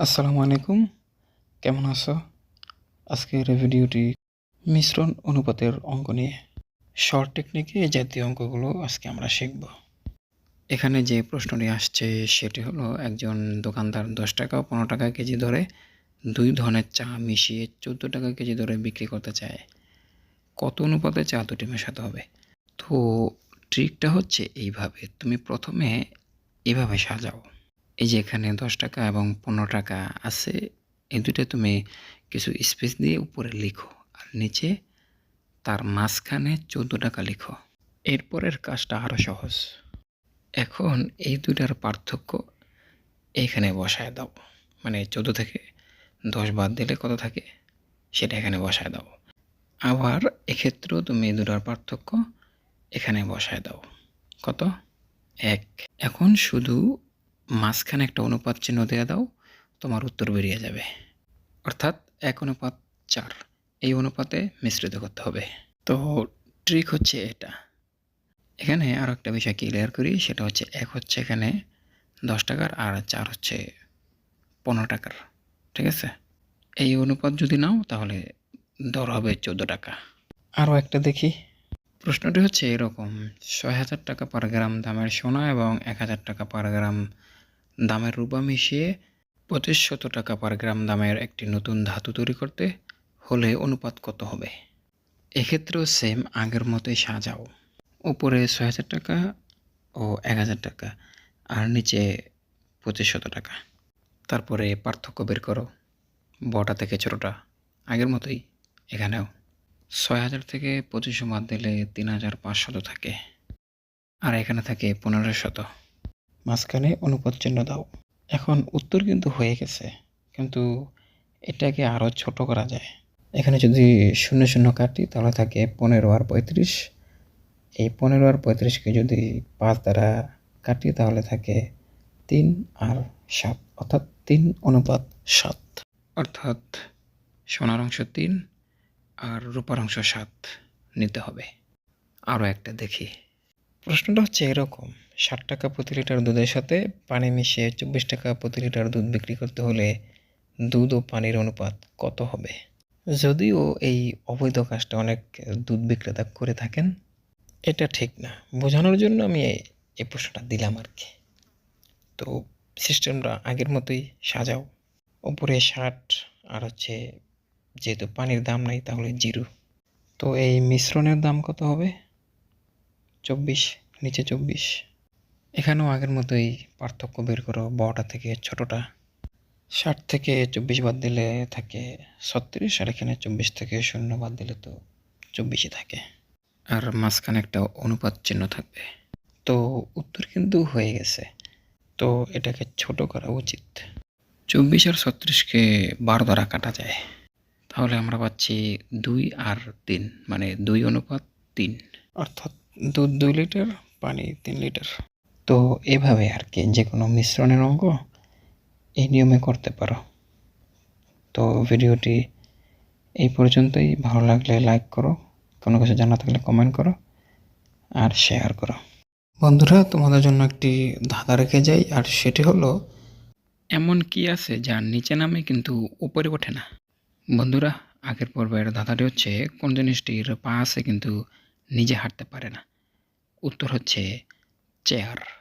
আসসালামু আলাইকুম। কেমন আছো? আজকের ভিডিওটি মিশ্রণ অনুপাতের অঙ্ক নিয়ে। শর্ট টেকনিকে জাতীয় অঙ্কগুলো আজকে আমরা শিখব। এখানে যে প্রশ্নটি আসছে, সেটি হলো, একজন দোকানদার দশ টাকা পনেরো টাকা কেজি ধরে দুই ধরনের চা মিশিয়ে চোদ্দ টাকা কেজি ধরে বিক্রি করতে চায়। কত অনুপাতে চা দুটি মেশাতে হবে? তো ট্রিকটা হচ্ছে এইভাবে। তুমি প্রথমে এভাবে সাজাও। এই যে এখানে দশ টাকা এবং পনেরো টাকা আছে, এই দুটো তুমি কিছু স্পেস দিয়ে উপরে লিখো আর নিচে তার মাঝখানে চোদ্দ টাকা লিখো। এরপরের কাজটা আরও সহজ। এখন এই দুটার পার্থক্য এইখানে বসায় দাও। মানে চোদ্দ থেকে দশ বাদ দিলে কত থাকে? সেটা এখানে বসায় দাও। আবার এক্ষেত্রেও তুমি এই দুটার পার্থক্য এখানে বসায় দাও। কত? এক। এখন শুধু মাঝখানে একটা অনুপাত চিহ্ন দিয়ে দাও, তোমার উত্তর বেরিয়ে যাবে। অর্থাৎ এক অনুপাত চার। এই অনুপাতে মিশ্রিত করতে হবে। তো ট্রিক হচ্ছে এটা। এখানে আরও একটা বিষয় ক্লিয়ার করি, সেটা হচ্ছে এক হচ্ছে এখানে দশ টাকার আর চার হচ্ছে পনেরো টাকার। ঠিক আছে? এই অনুপাত যদি নাও, তাহলে দর হবে চোদ্দ টাকা। আরও একটা দেখি। প্রশ্নটি হচ্ছে এরকম, ছয় হাজার টাকা পার গ্রাম দামের সোনা এবং এক হাজার টাকা পার গ্রাম দামের রূপা মিশিয়ে পঁচিশ শত টাকা পার গ্রাম দামের একটি নতুন ধাতু তৈরি করতে হলে অনুপাত কত হবে? এক্ষেত্রেও সেম আগের মতোই সাজাও। উপরে ছয় হাজার টাকা ও এক হাজার টাকা, আর নিচে পঁচিশ শত টাকা। তারপরে পার্থক্য বের করো। বড়টা থেকে ছোটোটা, আগের মতোই এখানেও। ছয় হাজার থেকে পঁচিশশো বাদ দিলে তিন হাজার পাঁচশত থাকে। আর এখানে থাকে পনেরো শত মাঝখানে অনুপাত চিহ্ন দাও। এখন উত্তর কিন্তু হয়ে গেছে, কিন্তু এটাকে আরও ছোট করা যায়। এখানে যদি শূন্য শূন্য কাটি, তাহলে থাকে পনেরো আর পঁয়ত্রিশ। এই পনেরো আর পঁয়ত্রিশকে যদি পাঁচ দ্বারা কাটি, তাহলে থাকে তিন আর সাত, অর্থাৎ তিন অনুপাত সাত। অর্থাৎ সোনার অংশ তিন আর রূপার অংশ সাত নিতে হবে। আরও একটা দেখি। প্রশ্নটা হচ্ছে এরকম, ষাট টাকা প্রতি লিটার দুধের সাথে পানি মিশিয়ে চব্বিশ টাকা প্রতি লিটার দুধ বিক্রি করতে হলে দুধ ও পানির অনুপাত কত হবে? যদিও এই অবৈধ কাজটা অনেক দুধ বিক্রেতা করে থাকেন, এটা ঠিক না। বোঝানোর জন্য আমি এই- প্রশ্নটা দিলাম আর কি। তো সিস্টেমটা আগের মতোই সাজাও। ওপরে ষাট, আর হচ্ছে যেহেতু পানির দাম নাই তাহলে জিরো। তো এই মিশ্রণের দাম কত হবে? চব্বিশ, নিচে চব্বিশ। এখানেও আগের মতোই পার্থক্য বের করো, বড়টা থেকে ছোটটা। ষাট থেকে চব্বিশ বাদ দিলে থাকে ছত্রিশ, আর এখানে চব্বিশ থেকে শূন্য বাদ দিলে তো চব্বিশই থাকে। আর মাঝখানে একটা অনুপাত চিহ্ন থাকবে। তো উত্তর কিন্তু হয়ে গেছে। তো এটাকে ছোট করা উচিত। চব্বিশ আর ছত্রিশকে বারো দ্বারা কাটা যায়। তাহলে আমরা পাচ্ছি দুই আর তিন মানে দুই অনুপাত তিন। অর্থাৎ দুধ দুই লিটার, পানি তিন লিটার। তো এভাবে আর কি যে কোনো মিশ্রণের অঙ্ক এই নিয়মে করতে পারো। তো ভিডিওটি এই পর্যন্তই। ভালো লাগলে লাইক করো, কোনো কিছু জানা থাকলে কমেন্ট করো, আর শেয়ার করো। বন্ধুরা, তোমাদের জন্য একটি ধাঁধা রেখে যাই, আর সেটি হলো, এমন কি আছে যার নিচে নামে কিন্তু উপরে ওঠে না? বন্ধুরা, আগের পর্বের ধাঁধাটি হচ্ছে কোন জিনিসটির পা আছে কিন্তু নিজে হাঁটতে পারে না। উত্তর হচ্ছে চেয়ার।